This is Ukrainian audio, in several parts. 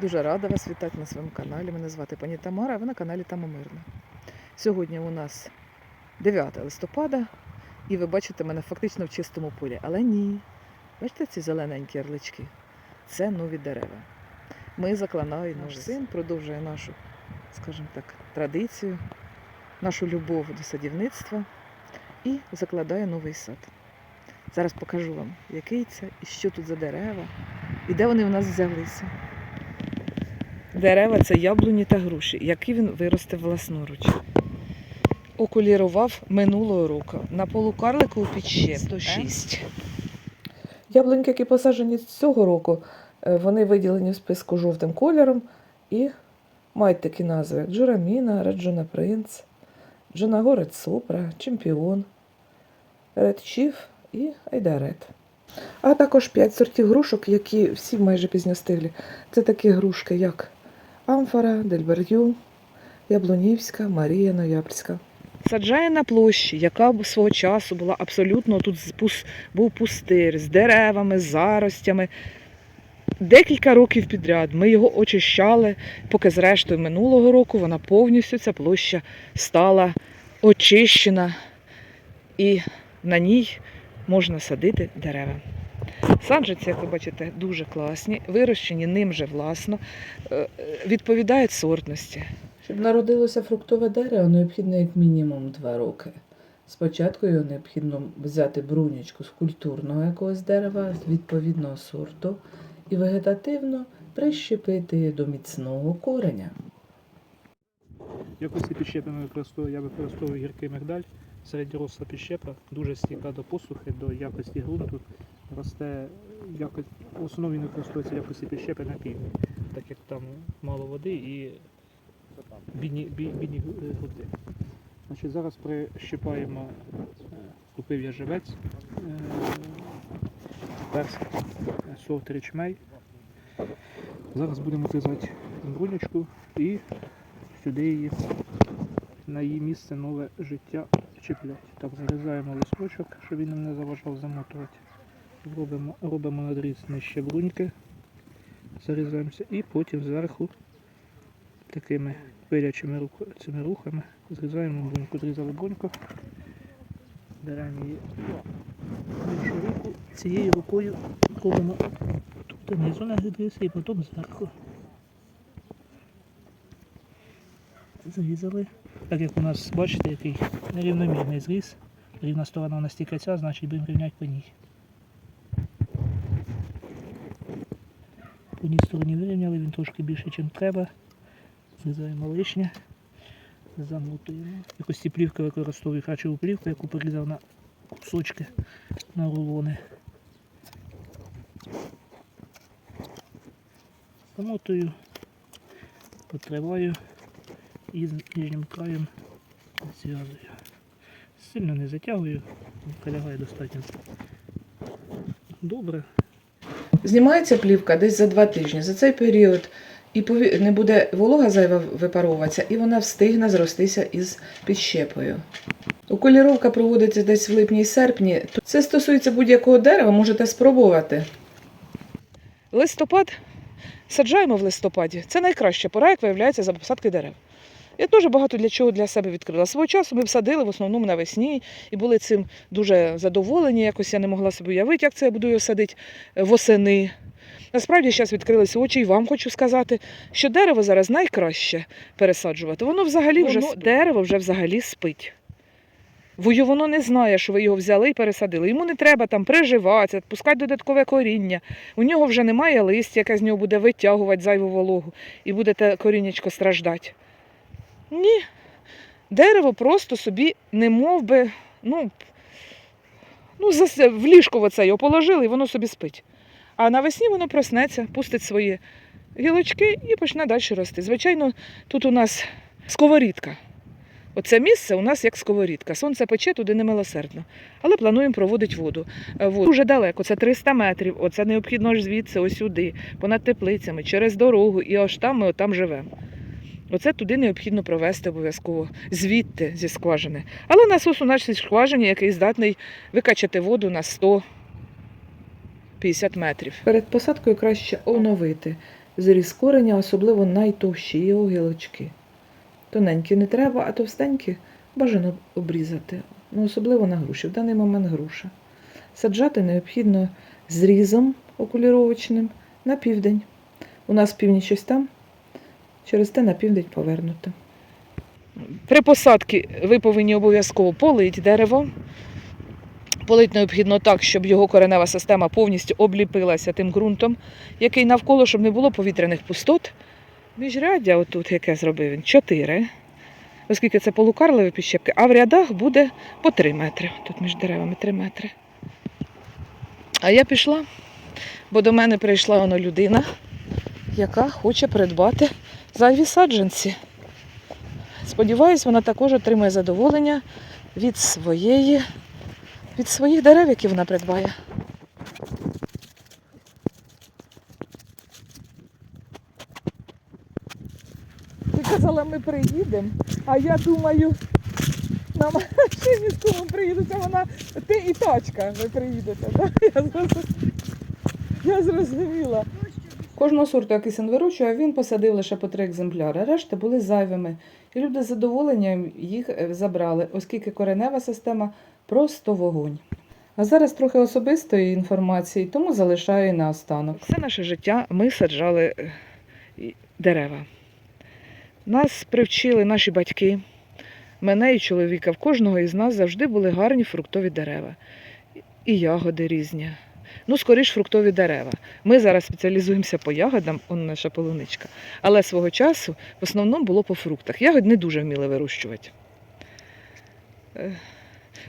Дуже рада вас вітати на своєму каналі. Мене звати пані Тамара, а ви на каналі Тамомирна. Сьогодні у нас 9 листопада, і ви бачите мене фактично в чистому полі. Але ні. Бачите ці зелененькі ярлички? Це нові дерева. Ми заклинаємо наш син, продовжує нашу, скажімо так, традицію, нашу любов до садівництва і закладає новий сад. Зараз покажу вам, який це і що тут за дерева, і де вони в нас взялися. Дерева це яблуні та груші, які він виростив власноруч. Окулірував минулого року на полукарлику у підщеп 106. Яблуньки, які посаджені цього року, е, вони виділені в списку жовтим кольором і мають такі назви, як Джураміна, Раджуна Принц, Джунагорет Супра, Чемпіон, Ред Чіф і Айдарет. А також п'ять сортів грушок, які всі майже пізньостиглі. Це такі грушки, як Амфора, Дельбер'ю, Яблунівська, Марія Ноябрьська. Саджає на площі, яка свого часу була абсолютно тут був пустир з деревами, з заростями. Декілька років підряд ми його очищали, поки зрештою минулого року вона повністю ця площа стала очищена і на ній можна садити дерева. Саджанці, як ви бачите, дуже класні, вирощені ним же власно, е, е, відповідають сортності. Щоб народилося фруктове дерево, необхідно як мінімум два роки. Спочатку його необхідно взяти брунічку з культурного якогось дерева, з відповідного сорту, і вегетативно прищепити до міцного кореня. В якості підщепи ми використовую, я використовую гіркий мигдаль, середньоросла підщепа, дуже стійка до посухи, до якості ґрунту. Росте якось, в основному він використовується в якості підщепи на півдні, так як там мало води і бідні, бідні е, груди. Значить, зараз прищипаємо, е, купив я живець, е, персик, е, сорт річмей. Зараз будемо різати брунючку і сюди її на її місце нове життя чіплять. Так, зарізаємо листочок, щоб він не заважав замотувати. Робимо, робимо надріз нижче бруньки, зарізаємося і потім зверху такими пилячими цими рухами зрізаємо бруньку. Зрізали бруньку, беремо її іншу руку, цією рукою робимо тут знизу надріз і потім зверху. Зрізали. Так як у нас, бачите, який нерівномірний зріз. Рівна сторона у нас тільки ця, значить будемо рівняти по ній. Одній стороні вирівняли, він трошки більше, ніж треба. Зрізаємо лишнє, замотуємо. Якось ці плівки використовую харчову плівку, яку порізав на кусочки на рулони. Замотую, потриваю і з нижнім краєм зв'язую. Сильно не затягую, лягає достатньо добре. Знімається плівка десь за два тижні. За цей період і не буде волога зайва випаровуватися, і вона встигне зростися із підщепою. Окуліровка проводиться десь в липні і серпні. Це стосується будь-якого дерева, можете спробувати. Листопад саджаємо в листопаді. Це найкраща пора, як виявляється, за посадки дерев. Я теж багато для чого для себе відкрила. Свого часу ми садили в основному навесні і були цим дуже задоволені. Якось я не могла собі уявити, як це я буду його садити е, восени. Насправді зараз відкрилися очі, і вам хочу сказати, що дерево зараз найкраще пересаджувати. Воно взагалі вже Воно- дерево вже взагалі спить. Воно не знає, що ви його взяли і пересадили. Йому не треба там приживатися, пускати додаткове коріння. У нього вже немає листя, яке з нього буде витягувати зайву вологу, і буде те коріннячко страждати. Ні. Дерево просто собі не мов би, ну, ну в ліжко оце його положили, і воно собі спить. А навесні воно проснеться, пустить свої гілочки і почне далі рости. Звичайно, тут у нас сковорідка. Оце місце у нас як сковорідка. Сонце пече туди немилосердно. Але плануємо проводити воду. Е, воду. Дуже далеко, це 300 метрів. Оце необхідно аж звідси, ось сюди, понад теплицями, через дорогу, і аж там ми там живемо. Оце туди необхідно провести обов'язково звідти зі скважини. Але насос у нашій скважині, який здатний викачати воду на 150 метрів. Перед посадкою краще оновити зріз кореня, особливо найтовщі його гілочки. Тоненькі не треба, а товстенькі бажано обрізати. Ну, особливо на груші. В даний момент груша. Саджати необхідно зрізом окуліровочним на південь. У нас північ ось там, через те на південь повернуто. При посадці ви повинні обов'язково полити дерево. Полить необхідно так, щоб його коренева система повністю обліпилася тим ґрунтом, який навколо, щоб не було повітряних пустот. Міжряддя, отут, яке зробив він, 4, оскільки це полукарливі підщепки, а в рядах буде по 3 метри. Тут між деревами 3 метри. А я пішла, бо до мене прийшла воно людина, яка хоче придбати зайві саджанці. Сподіваюсь, вона також отримає задоволення від своєї, від своїх дерев, які вона придбає. Ти казала, ми приїдемо, а я думаю, на машині з кумом приїдеться вона, ти і тачка, ви приїдете. Так? Я, зрозуміла. Кожного сорту, який син вирощує, він посадив лише по три екземпляри. Решта були зайвими. І люди з задоволенням їх е, забрали, оскільки коренева система просто вогонь. А зараз трохи особистої інформації, тому залишаю і наостанок. Все наше життя ми саджали е, дерева. Нас привчили наші батьки, мене і чоловіка. В кожного із нас завжди були гарні фруктові дерева. І ягоди різні. Ну, скоріш фруктові дерева. Ми зараз спеціалізуємося по ягодам, он наша полуничка. Але свого часу в основному було по фруктах. Ягод не дуже вміли вирощувати. Е,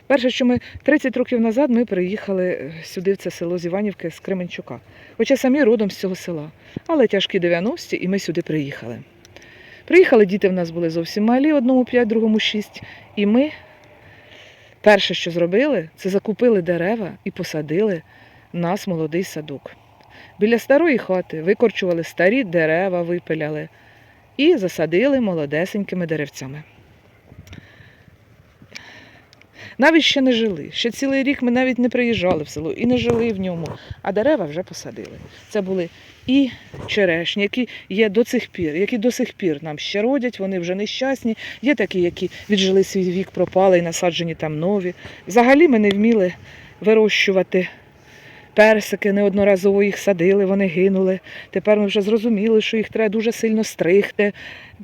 Перше, що ми 30 років назад ми приїхали е, сюди, в це село з Іванівки, з Кременчука. Хоча самі родом з цього села. Але тяжкі 90-ті, і ми сюди приїхали. Приїхали, діти в нас були зовсім малі, одному 5, другому 6. І ми перше, що зробили, це закупили дерева і посадили нас молодий садок. Біля старої хати викорчували старі дерева, випиляли і засадили молодесенькими деревцями. Навіть ще не жили. Ще цілий рік ми навіть не приїжджали в село і не жили в ньому, а дерева вже посадили. Це були і черешні, які є до цих пір, які до сих пір нам ще родять, вони вже нещасні. Є такі, які віджили свій вік, пропали і насаджені там нові. Взагалі ми не вміли вирощувати персики, неодноразово їх садили, вони гинули. Тепер ми вже зрозуміли, що їх треба дуже сильно стригти,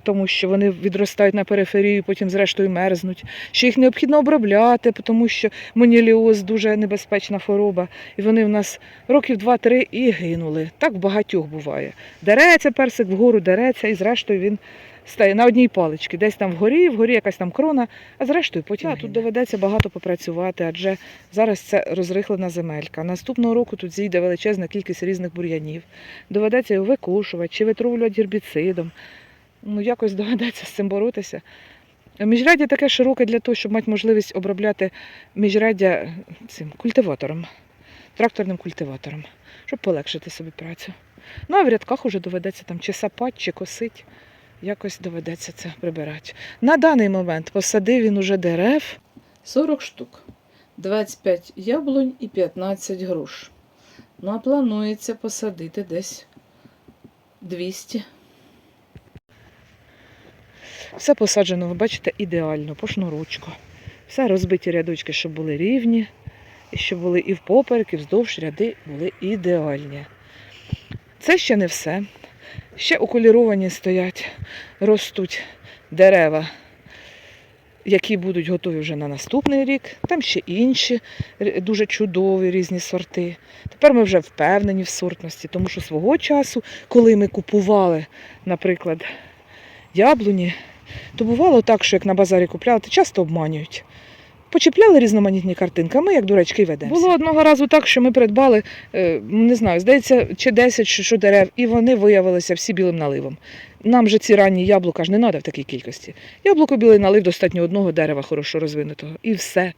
тому що вони відростають на периферію, потім зрештою мерзнуть. Що їх необхідно обробляти, тому що моніліоз дуже небезпечна хвороба. І вони в нас років два-три і гинули. Так в багатьох буває. Дереться персик вгору, дереться, і зрештою він на одній паличці. Десь там вгорі, вгорі якась там крона, а зрештою потім. Тут доведеться багато попрацювати, адже зараз це розрихлена земелька. Наступного року тут зійде величезна кількість різних бур'янів. Доведеться його викошувати чи витравлювати гербіцидом. Ну, якось доведеться з цим боротися. Міжряддя таке широке для того, щоб мати можливість обробляти міжряддя цим культиватором, тракторним культиватором, щоб полегшити собі працю. Ну а в рядках уже доведеться там чи сапати, чи косить. Якось доведеться це прибирати. На даний момент посадив він уже дерев 40 штук, 25 яблунь і 15 груш. Ну а планується посадити десь 200. Все посаджено, ви бачите, ідеально, по шнурочку. Все розбиті рядочки, щоб були рівні, і щоб були і впоперек, і вздовж ряди були ідеальні. Це ще не все. Ще окуліровані стоять, ростуть дерева, які будуть готові вже на наступний рік. Там ще інші дуже чудові різні сорти. Тепер ми вже впевнені в сортності, тому що свого часу, коли ми купували, наприклад, яблуні, то бувало так, що як на базарі купляли, то часто обманюють. Почіпляли різноманітні картинки, а ми як дурачки ведемо. Було одного разу так, що ми придбали, е, не знаю, здається, чи 10 чи що дерев, і вони виявилися всі білим наливом. Нам же ці ранні яблука ж не треба в такій кількості. Яблуко білий налив достатньо одного дерева хорошо розвинутого. І все.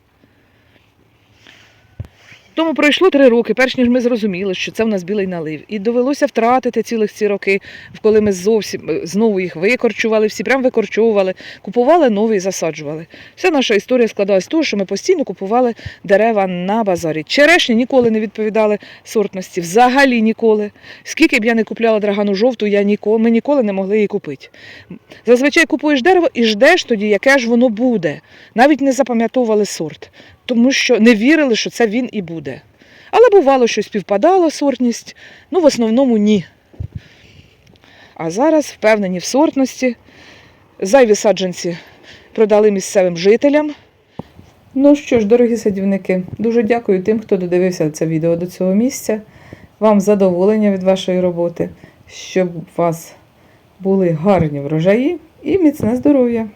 Тому пройшло три роки, перш ніж ми зрозуміли, що це в нас білий налив. І довелося втратити цілих ці роки, коли ми зовсім е, знову їх викорчували, всі прям викорчовували, купували нові і засаджували. Вся наша історія складалась з того, що ми постійно купували дерева на базарі. Черешні ніколи не відповідали сортності, взагалі ніколи. Скільки б я не купляла драгану жовту, я ніколи, ми ніколи не могли її купити. Зазвичай купуєш дерево і ждеш тоді, яке ж воно буде. Навіть не запам'ятовували сорт, тому що не вірили, що це він і буде. Але бувало, що співпадала сортність, ну в основному ні. А зараз впевнені в сортності. Зайві саджанці продали місцевим жителям. Ну що ж, дорогі садівники, дуже дякую тим, хто додивився це відео до цього місця. Вам задоволення від вашої роботи, щоб у вас були гарні врожаї і міцне здоров'я.